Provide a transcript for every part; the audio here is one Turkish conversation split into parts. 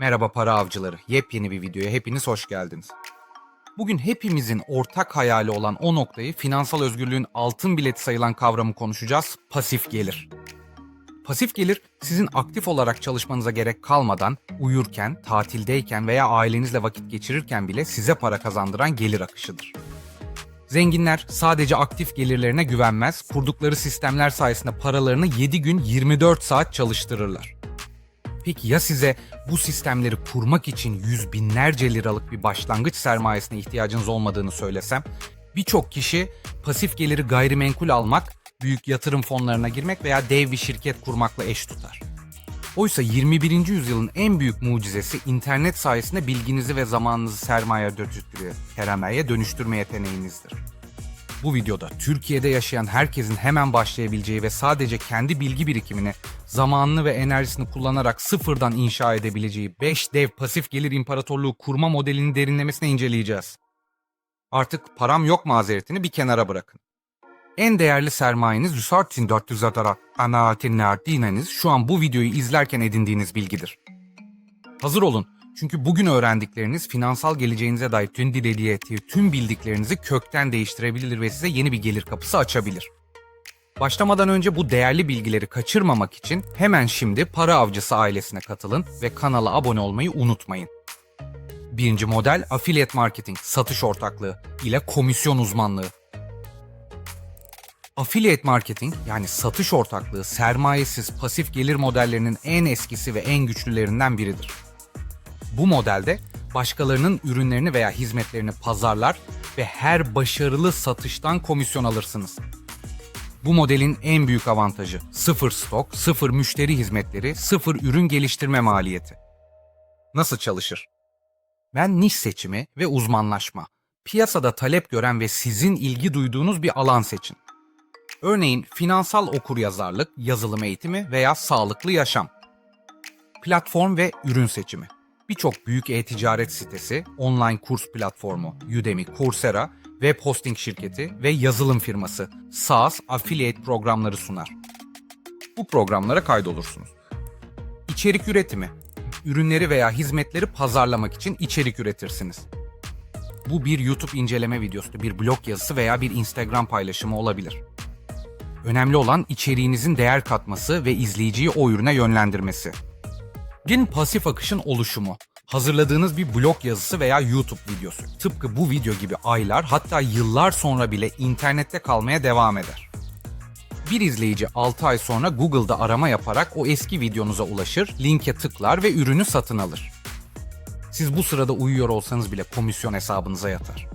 Merhaba para avcıları. Yepyeni bir videoya hepiniz hoş geldiniz. Bugün hepimizin ortak hayali olan o noktayı finansal özgürlüğün altın bileti sayılan kavramı konuşacağız. Pasif gelir. Pasif gelir sizin aktif olarak çalışmanıza gerek kalmadan uyurken, tatildeyken veya ailenizle vakit geçirirken bile size para kazandıran gelir akışıdır. Zenginler sadece aktif gelirlerine güvenmez, kurdukları sistemler sayesinde paralarını 7 gün 24 saat çalıştırırlar. Peki ya size bu sistemleri kurmak için yüz binlerce liralık bir başlangıç sermayesine ihtiyacınız olmadığını söylesem? Birçok kişi pasif geliri gayrimenkul almak, büyük yatırım fonlarına girmek veya dev bir şirket kurmakla eş tutar. Oysa 21. yüzyılın en büyük mucizesi internet sayesinde bilginizi ve zamanınızı sermaye dönüştürmeye, sermayeye dönüştürme yeteneğinizdir. Bu videoda Türkiye'de yaşayan herkesin hemen başlayabileceği ve sadece kendi bilgi birikimini, zamanını ve enerjisini kullanarak sıfırdan inşa edebileceği 5 dev pasif gelir imparatorluğu kurma modelini derinlemesine inceleyeceğiz. Artık param yok mazeretini bir kenara bırakın. En değerli sermayeniz Rüsartin 400 adara anaatinler dineniz şu an bu videoyu izlerken edindiğiniz bilgidir. Hazır olun çünkü bugün öğrendikleriniz finansal geleceğinize dair tüm diliyeti, tüm bildiklerinizi kökten değiştirebilir ve size yeni bir gelir kapısı açabilir. Başlamadan önce bu değerli bilgileri kaçırmamak için hemen şimdi Para Avcısı ailesine katılın ve kanala abone olmayı unutmayın. Birinci model affiliate marketing, satış ortaklığı ile komisyon uzmanlığı. Affiliate marketing yani satış ortaklığı sermayesiz pasif gelir modellerinin en eskisi ve en güçlülerinden biridir. Bu modelde başkalarının ürünlerini veya hizmetlerini pazarlar ve her başarılı satıştan komisyon alırsınız. Bu modelin en büyük avantajı sıfır stok, sıfır müşteri hizmetleri, sıfır ürün geliştirme maliyeti. Nasıl çalışır? Ben niş seçimi ve uzmanlaşma. Piyasada talep gören ve sizin ilgi duyduğunuz bir alan seçin. Örneğin finansal okuryazarlık, yazılım eğitimi veya sağlıklı yaşam. Platform ve ürün seçimi. Birçok büyük e-ticaret sitesi, online kurs platformu, Udemy, Coursera, web hosting şirketi ve yazılım firması SaaS affiliate programları sunar. Bu programlara kaydolursunuz. İçerik üretimi. Ürünleri veya hizmetleri pazarlamak için içerik üretirsiniz. Bu bir YouTube inceleme videosu, bir blog yazısı veya bir Instagram paylaşımı olabilir. Önemli olan içeriğinizin değer katması ve izleyiciyi o ürüne yönlendirmesi. Din pasif akışın oluşumu. Hazırladığınız bir blog yazısı veya YouTube videosu. Tıpkı bu video gibi aylar hatta yıllar sonra bile internette kalmaya devam eder. Bir izleyici 6 ay sonra Google'da arama yaparak o eski videonuza ulaşır, linke tıklar ve ürünü satın alır. Siz bu sırada uyuyor olsanız bile komisyon hesabınıza yatar.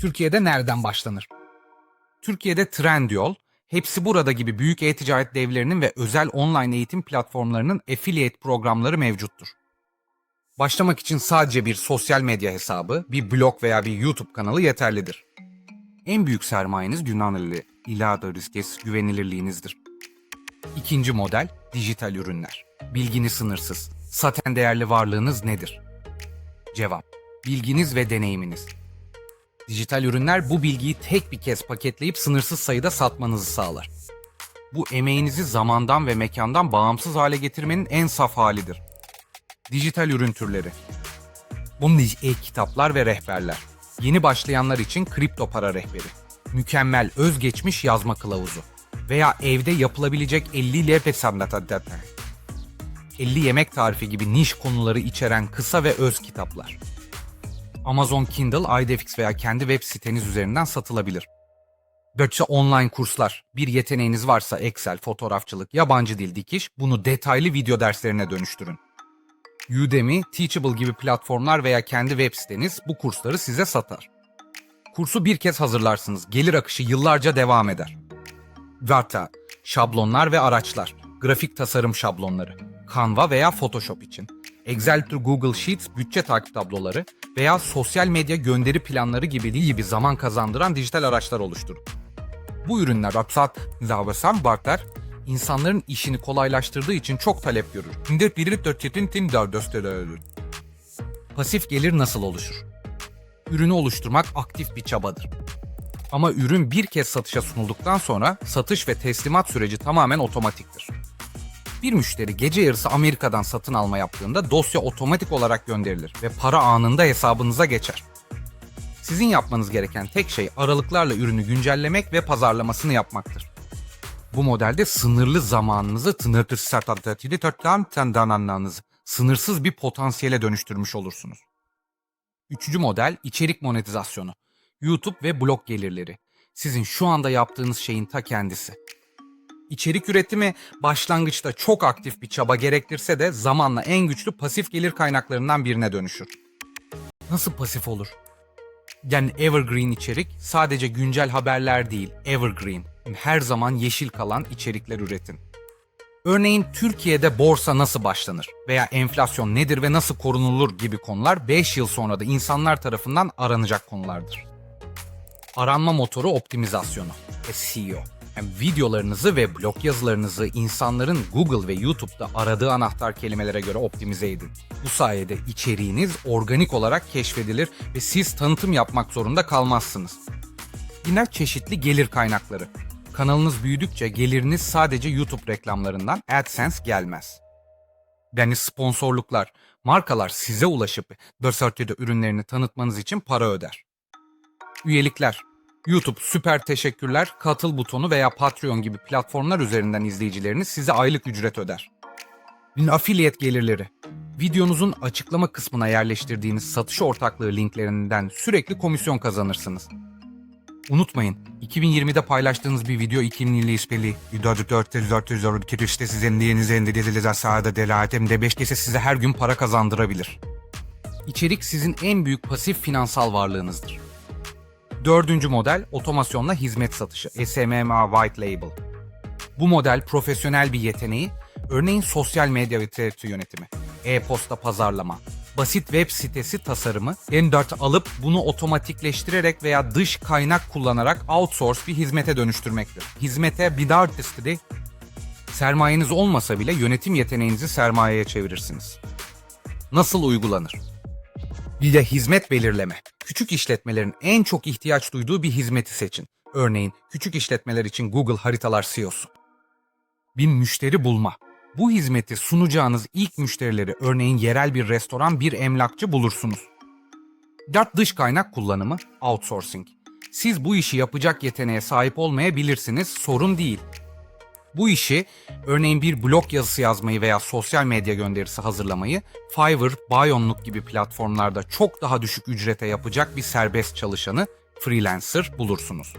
Türkiye'de nereden başlanır? Türkiye'de Trendyol, Hepsi burada gibi büyük e-ticaret devlerinin ve özel online eğitim platformlarının affiliate programları mevcuttur. Başlamak için sadece bir sosyal medya hesabı, bir blog veya bir YouTube kanalı yeterlidir. En büyük sermayeniz Yunanlı ilada riskes güvenilirliğinizdir. İkinci model dijital ürünler. Bilginiz sınırsız. Saten değerli varlığınız nedir? Cevap: Bilginiz ve deneyiminiz. Dijital ürünler bu bilgiyi tek bir kez paketleyip sınırsız sayıda satmanızı sağlar. Bu emeğinizi zamandan ve mekandan bağımsız hale getirmenin en saf halidir. Dijital ürün türleri. Bunun e-kitaplar ve rehberler. Yeni başlayanlar için kripto para rehberi. Mükemmel özgeçmiş yazma kılavuzu. Veya evde yapılabilecek 50 lepe sanata 50 yemek tarifi gibi niş konuları içeren kısa ve öz kitaplar. Amazon Kindle, IDFX veya kendi web siteniz üzerinden satılabilir. Böylece online kurslar, bir yeteneğiniz varsa Excel, fotoğrafçılık, yabancı dil dikiş, bunu detaylı video derslerine dönüştürün. Udemy, Teachable gibi platformlar veya kendi web siteniz bu kursları size satar. Kursu bir kez hazırlarsınız, gelir akışı yıllarca devam eder. Varta, şablonlar ve araçlar, grafik tasarım şablonları, Canva veya Photoshop için, Excel to Google Sheets bütçe takip tabloları veya sosyal medya gönderi planları gibi gibi zaman kazandıran dijital araçlar oluşturun. Bu ürünler Rapsat, Zavasan, Barter insanların işini kolaylaştırdığı için çok talep görür. Pasif gelir nasıl oluşur? Ürünü oluşturmak aktif bir çabadır. Ama ürün bir kez satışa sunulduktan sonra satış ve teslimat süreci tamamen otomatiktir. Bir müşteri gece yarısı Amerika'dan satın alma yaptığında dosya otomatik olarak gönderilir ve para anında hesabınıza geçer. Sizin yapmanız gereken tek şey aralıklarla ürünü güncellemek ve pazarlamasını yapmaktır. Bu modelde sınırlı zamanınızı sınırsız bir potansiyele dönüştürmüş olursunuz. Üçüncü model içerik monetizasyonu. YouTube ve blog gelirleri. Sizin şu anda yaptığınız şeyin ta kendisi. İçerik üretimi başlangıçta çok aktif bir çaba gerektirse de zamanla en güçlü pasif gelir kaynaklarından birine dönüşür. Nasıl pasif olur? Yani evergreen içerik sadece güncel haberler değil, evergreen. Her zaman yeşil kalan içerikler üretin. Örneğin Türkiye'de borsa nasıl başlanır veya enflasyon nedir ve nasıl korunulur gibi konular 5 yıl sonra da insanlar tarafından aranacak konulardır. Aranma motoru optimizasyonu, SEO. Videolarınızı ve blog yazılarınızı insanların Google ve YouTube'da aradığı anahtar kelimelere göre optimize edin. Bu sayede içeriğiniz organik olarak keşfedilir ve siz tanıtım yapmak zorunda kalmazsınız. Yine çeşitli gelir kaynakları. Kanalınız büyüdükçe geliriniz sadece YouTube reklamlarından AdSense gelmez. Yani sponsorluklar, markalar size ulaşıp Dörsörtü'de ürünlerini tanıtmanız için para öder. Üyelikler, YouTube süper teşekkürler, katıl butonu veya Patreon gibi platformlar üzerinden izleyicileriniz size aylık ücret öder. Affiliate gelirleri. Videonuzun açıklama kısmına yerleştirdiğiniz satış ortaklığı linklerinden sürekli komisyon kazanırsınız. Unutmayın, 2020'de paylaştığınız bir video 2000 ispeli. Videoda 400 400 euro kirişte sizin diyenize endirilir sahada delatem de 5 kese size her gün para kazandırabilir. İçerik sizin en büyük pasif finansal varlığınızdır. Dördüncü model otomasyonla hizmet satışı, SMMA White Label. Bu model profesyonel bir yeteneği, örneğin sosyal medya ve teritü yönetimi, e-posta pazarlama, basit web sitesi tasarımı, N4 alıp bunu otomatikleştirerek veya dış kaynak kullanarak outsource bir hizmete dönüştürmektir. Hizmete bir artistry, sermayeniz olmasa bile yönetim yeteneğinizi sermayeye çevirirsiniz. Nasıl uygulanır? Bir de hizmet belirleme. Küçük işletmelerin en çok ihtiyaç duyduğu bir hizmeti seçin. Örneğin küçük işletmeler için Google Haritalar CEO'su. Bir müşteri bulma. Bu hizmeti sunacağınız ilk müşterileri örneğin yerel bir restoran, bir emlakçı bulursunuz. Dört dış kaynak kullanımı, outsourcing. Siz bu işi yapacak yeteneğe sahip olmayabilirsiniz, sorun değil. Bu işi örneğin bir blog yazısı yazmayı veya sosyal medya gönderisi hazırlamayı Fiverr, Bayonluk gibi platformlarda çok daha düşük ücrete yapacak bir serbest çalışanı freelancer bulursunuz.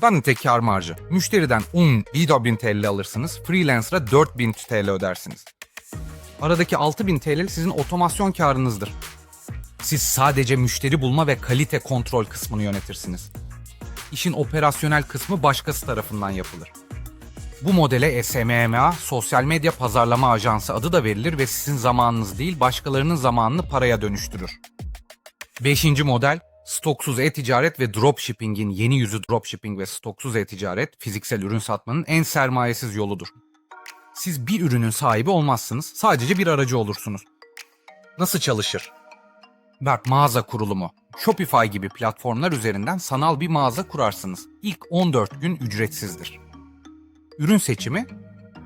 Danite kar marjı. Müşteriden 10 bin TL alırsınız, freelancer'a 4000 TL ödersiniz. Aradaki 6000 TL sizin otomasyon karınızdır. Siz sadece müşteri bulma ve kalite kontrol kısmını yönetirsiniz. İşin operasyonel kısmı başkası tarafından yapılır. Bu modele SMMA, Sosyal Medya Pazarlama Ajansı adı da verilir ve sizin zamanınız değil başkalarının zamanını paraya dönüştürür. Beşinci model, stoksuz e-ticaret ve dropshipping'in yeni yüzü dropshipping ve stoksuz e-ticaret, fiziksel ürün satmanın en sermayesiz yoludur. Siz bir ürünün sahibi olmazsınız, sadece bir aracı olursunuz. Nasıl çalışır? Bak mağaza kurulumu. Shopify gibi platformlar üzerinden sanal bir mağaza kurarsınız. İlk 14 gün ücretsizdir. Ürün seçimi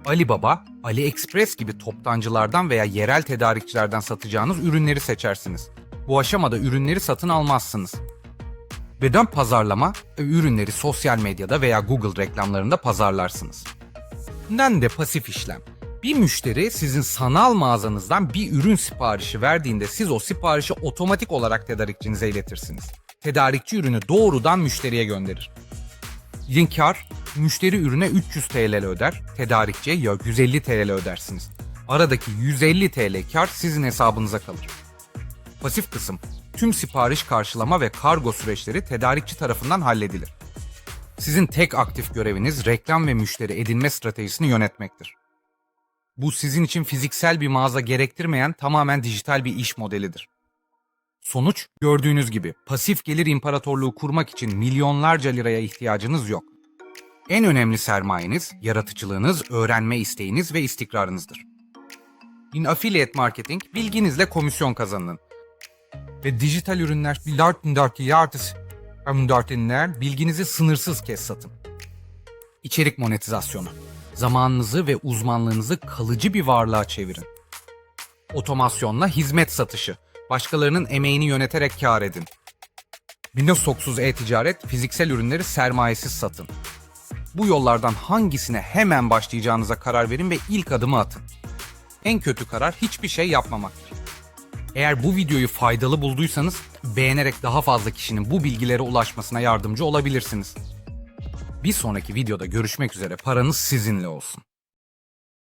Alibaba, AliExpress gibi toptancılardan veya yerel tedarikçilerden satacağınız ürünleri seçersiniz. Bu aşamada ürünleri satın almazsınız. Beden pazarlama, ürünleri sosyal medyada veya Google reklamlarında pazarlarsınız. Nen de pasif işlem. Bir müşteri sizin sanal mağazanızdan bir ürün siparişi verdiğinde siz o siparişi otomatik olarak tedarikçinize iletirsiniz. Tedarikçi ürünü doğrudan müşteriye gönderir. Yine kar, müşteri ürüne 300 TL öder, tedarikçiye ya 150 TL ödersiniz. Aradaki 150 TL kar sizin hesabınıza kalır. Pasif kısım, tüm sipariş karşılama ve kargo süreçleri tedarikçi tarafından halledilir. Sizin tek aktif göreviniz reklam ve müşteri edinme stratejisini yönetmektir. Bu sizin için fiziksel bir mağaza gerektirmeyen tamamen dijital bir iş modelidir. Sonuç gördüğünüz gibi pasif gelir imparatorluğu kurmak için milyonlarca liraya ihtiyacınız yok. En önemli sermayeniz, yaratıcılığınız, öğrenme isteğiniz ve istikrarınızdır. In affiliate marketing bilginizle komisyon kazanın. Ve dijital ürünler bilginizi sınırsız kez satın. İçerik monetizasyonu. Zamanınızı ve uzmanlığınızı kalıcı bir varlığa çevirin. Otomasyonla hizmet satışı. Başkalarının emeğini yöneterek kar edin. Windows 9 e-ticaret fiziksel ürünleri sermayesiz satın. Bu yollardan hangisine hemen başlayacağınıza karar verin ve ilk adımı atın. En kötü karar hiçbir şey yapmamaktır. Eğer bu videoyu faydalı bulduysanız beğenerek daha fazla kişinin bu bilgilere ulaşmasına yardımcı olabilirsiniz. Bir sonraki videoda görüşmek üzere paranız sizinle olsun.